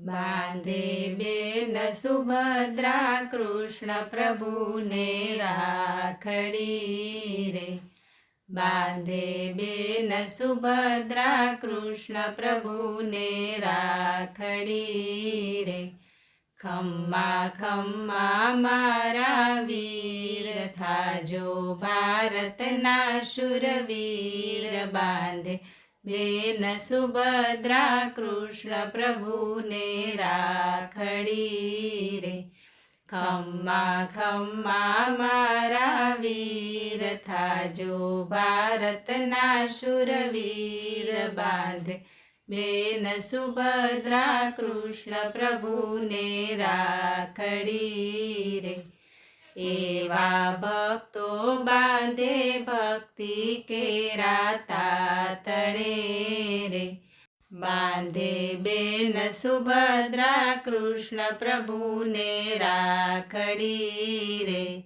બાંધે બેન સુભદ્રા કૃષ્ણ પ્રભુને રાખડી રે બાંધે બેન સુભદ્રા કૃષ્ણ પ્રભુને રાખડી રે ખમ્મા ખમ્મા મારા વીર થાજો ભારતના શુરવીર બાંધે બેન સુભદ્રા કૃષ્ણ પ્રભુને રાખડી રે. ખમ્મા ખમ્મા મારા વીર થાજો ભારતના શુરવીર બાંધ. બેન સુભદ્રા કૃષ્ણ પ્રભુને રાખડી રે. એવા ભક્તો બાંધે ભક્તિ કેરા તાતડે રે. બાંધે બેન સુભદ્રા કૃષ્ણ પ્રભુને રાખડી રે.